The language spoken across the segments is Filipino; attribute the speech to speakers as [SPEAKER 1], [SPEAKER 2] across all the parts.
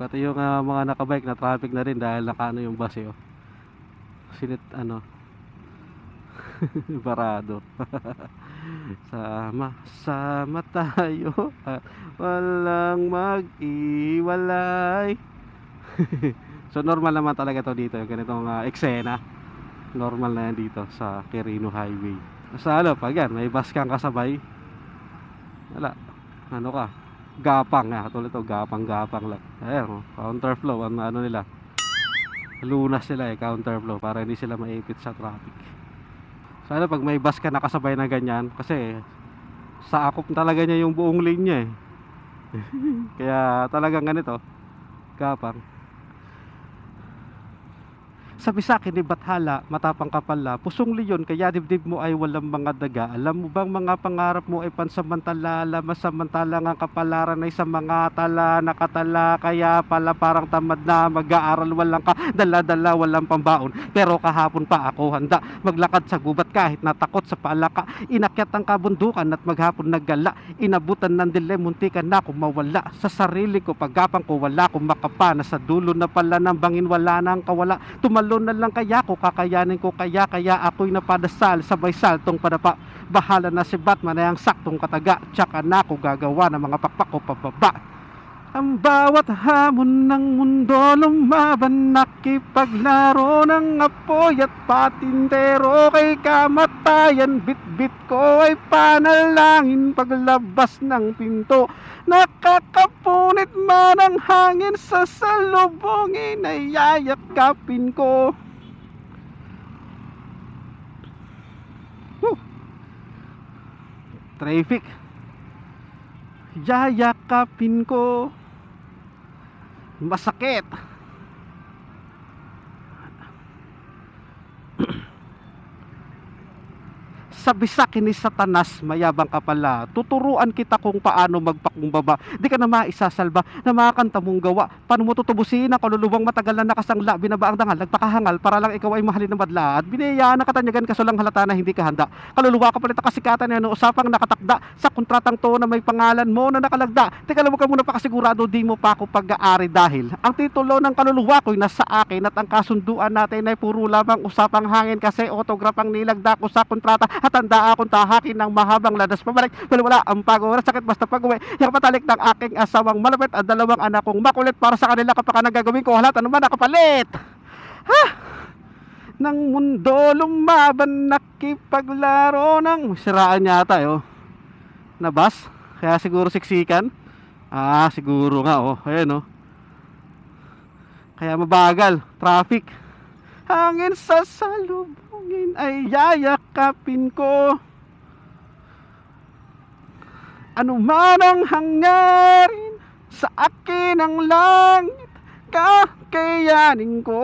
[SPEAKER 1] Pati yung ah, mga nakabike na traffic na rin dahil nakaano yung bus eh. Oh. Sinit ano. Barado. sama, sama tayo. at walang mag-iwalay. so normal naman talaga to dito yung ganitong ah, eksena. Normal na yan dito sa Quirino Highway. Sa ano, pag yan, may bus kang kasabay. Wala. Ano ka? Gapang nga. Katulad to, gapang-gapang lang. Ayan, oh, counterflow. Ang ano nila. Lunas sila eh, counterflow. Para hindi sila maipit sa traffic. Sana pag may bus ka nakasabay na ganyan. Kasi sa akop talaga niya yung buong linya eh. Kaya talagang ganito. Gapang. Sa akin ni Bathala, matapang kapala, pusong leyon, kaya dibdib mo ay walang mga daga. Alam mo bang mga pangarap mo ay pansamantala, lamas samantalang ang kapalaran ay sa mga tala, nakatala, kaya pala parang tamad na mag-aaral, walang ka, dala-dala, walang pambaon. Pero kahapon pa ako handa, maglakad sa gubat kahit natakot sa palaka. Inakyat ang kabundukan at maghapon naggala, inabutan ng dilim, muntikan na akong mawala. Sa sarili ko, paggapang ko, wala akong makapana. Sa dulo na pala ng bangin, wala nang kawala. Tumalo na lang kaya ko, kakayanin ko kaya, kaya ako'y napadasal, sabay saltong padapa. Bahala na si Batman ay ang saktong kataga, tsaka na ako gagawa ng mga pakpak ko pababa. Ang bawat hamon ng mundo lumaban Nakipaglaro ng apoy at patintero. Kay kamatayan bit-bit ko ay panalangin. Paglabas ng pinto Nakakapunit man ang hangin. Sa salubungin Ay yayakapin ko. Whew. Traffic. Yayakapin ko Masakit Sabi sa akin ni Satanas, mayabang ka pala. Tuturuan kita kung paano magpakumbaba. Di ka na maisasalba na mga kanta mong gawa. Paano mo tutubusin ang kaluluwang matagal na nakasangla, binabaang dangal, nagpakahangal para lang ikaw ay mahalin ng badla. At binayaan na katanyagan kaso lang halata na hindi ka handa. Kaluluwa ka palit kasikatan ano, usapang nakatakda sa kontratang to na may pangalan mo na nakalagda. Teka lang, ka muna pakasigurado, di mo pa ako pag-aari dahil ang titulo ng kaluluwa ko'y nasa akin at ang kasunduan natin ay puro lamang usapang hangin kasi autograph ang nilagda ko sa kontrata at tanda akong tahakin ng mahabang ladas pabalik. Wala ang pagod sakit basta pag-uwi. Yung patalik ng aking asawang malapit at dalawang anak kong makulit para sa kanila kapag nagagawin ko halat ano man nakapalit. Ha? Nang mundo lumaban nakipaglaro ng siraan yata oh. Na bus? Kaya siguro siksikan? Ah, siguro nga oh. Ayan oh. Kaya mabagal, traffic. Hangin sa salubungin ay yayakapin ko. Ano man ang hangarin sa akin ang langit, kakayanin ko.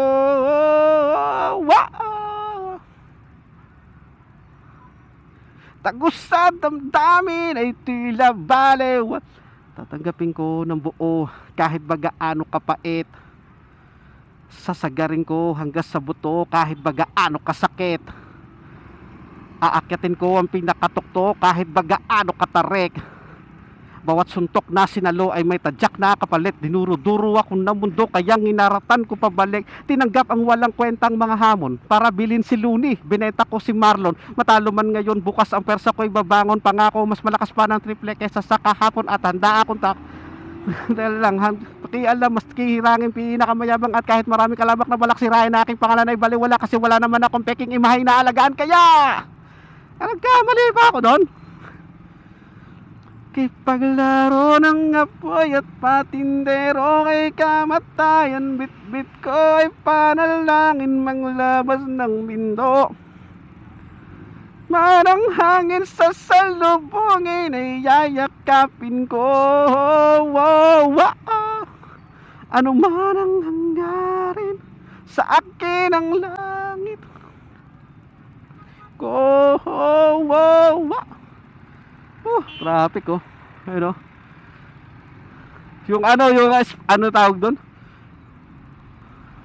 [SPEAKER 1] Wow! Tagos sa damdamin ay tila balew. Tatanggapin ko ng buo kahit bagaano kapait sasagarin ko hanggang sa buto kahit bagaano kasakit. Aakyatin ko ang pinakatukto kahit bagaano katarik. Bawat suntok na sinalo ay may tadyak na kapalit. Dinuro-duro ako ng mundo kaya nginaratan ko pabalik. Tinanggap ang walang kwentang mga hamon para bilin si Looney. Binenta ko si Marlon. Matalo man ngayon bukas ang persa ko'y babangon. Pangako mas malakas pa ng triple kesa sa kahapon at handa akong tak dahil lang, pakialam, mas kihirangin pinakamayabang at kahit marami kalabak na balak sirain na aking pangalan ay baliwala kasi wala naman akong peking imahay na alagaan. Kaya nagkamali pa ako doon? Kipaglaro ng apoy at patindero kay kamatayan Bit-bit ko ay panalangin manglabas ng bindo Marang hangin sa salubungin ay yayakapin ko wow, wow. Ano man ang hanggarin sa akin ang langit ko wow. Oh, traffic oh. Ayun oh. Yung ano, yung ano tawag doon?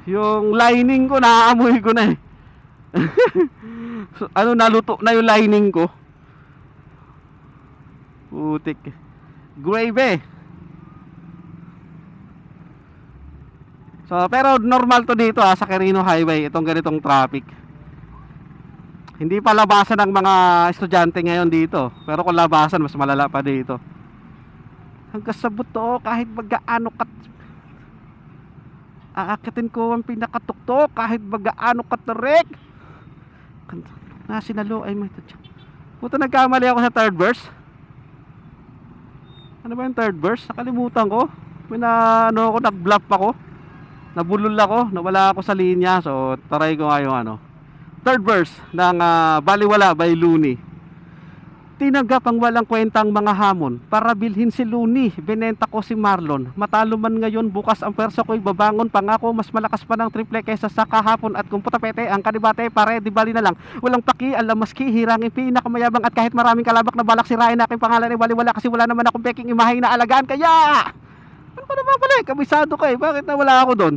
[SPEAKER 1] Yung lining ko, naaamoy ko na eh. So, ano naluto na yung lining ko putik gravy So, pero normal to dito ha, sa Quirino Highway, itong ganitong traffic. Hindi pa labasan ng mga estudyante ngayon dito. Pero kung labasan, mas malala pa dito. Hanggang sa buto, kahit maggaano kat... Aakatin ko ang pinakatuktok, kahit maggaano katarik. Nasinalo, ay may... Puta, nagkamali ako sa third verse. Ano ba yung third verse? Nakalimutan ko. May na, ano ako, nag-bluff ako. Nabulol ako, nawala ako sa linya. So, try ko nga yung ano. Third verse ng ah, Baliwala by Looney. Tinanggap ang walang kwentang mga hamon para bilhin si Looney. Binenta ko si Marlon. Matalo man ngayon, bukas ang perso ko'y babangon. Pangako, mas malakas pa ng triple kaysa sa kahapon. At kung putapete, ang kanibate, pare, di bali na lang. Walang paki, alam maski, hirangin, pinakamayabang. At kahit maraming kalabak na balak sirain aking pangalan ay baliwala kasi wala naman akong peking imahay na alagaan. Kaya, ano ba naman pala eh, kabisado ka eh. Bakit nawala ako doon?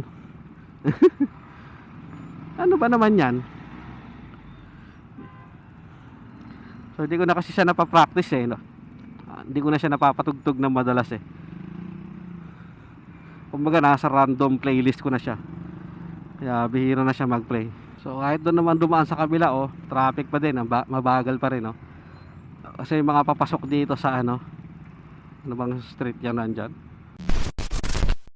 [SPEAKER 1] ano ba naman yan? So hindi ko na kasi siya napapractice eh no? Ah, Hindi ko na siya napapatugtog na madalas eh Kumbaga nasa random playlist ko na siya Kaya bihira na siya mag-play So kahit doon naman dumaan sa kabila oh Traffic pa din, mabagal pa rin no? Kasi yung mga papasok dito sa ano Ano bang street yan nandyan